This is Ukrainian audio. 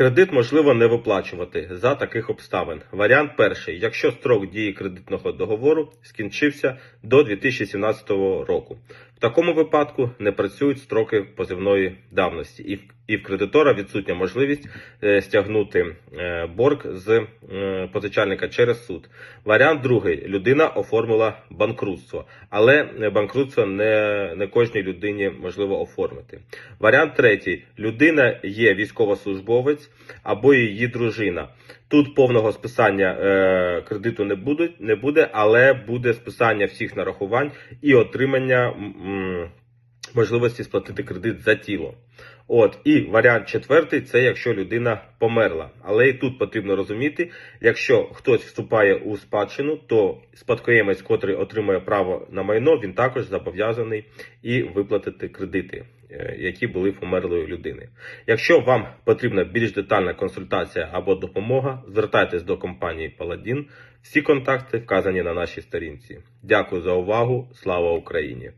Кредит можливо не виплачувати за таких обставин. Варіант перший: якщо строк дії кредитного договору скінчився до 2017 року. В такому випадку не працюють строки позивної давності, і і в кредитора відсутня можливість е, стягнути е, борг з е, позичальника через суд. Варіант другий: людина оформила банкрутство, але банкрутство не, не кожній людині можливо оформити. Варіант третій: людина є військовослужбовець або її дружина. Тут повного списання е, кредиту не буде, не буде, але буде списання всіх нарахувань і отримання м, можливості сплатити кредит за тіло. От і варіант четвертий це якщо людина померла. Але і тут потрібно розуміти, якщо хтось вступає у спадщину, то спадкоємець, котрий отримує право на майно, він також зобов'язаний і виплатити кредити, е, які були в померлої людини. Якщо вам потрібна більш детальна консультація або допомога, звертайтесь до компанії Паладін. Всі контакти вказані на нашій сторінці. Дякую за увагу. Слава Україні!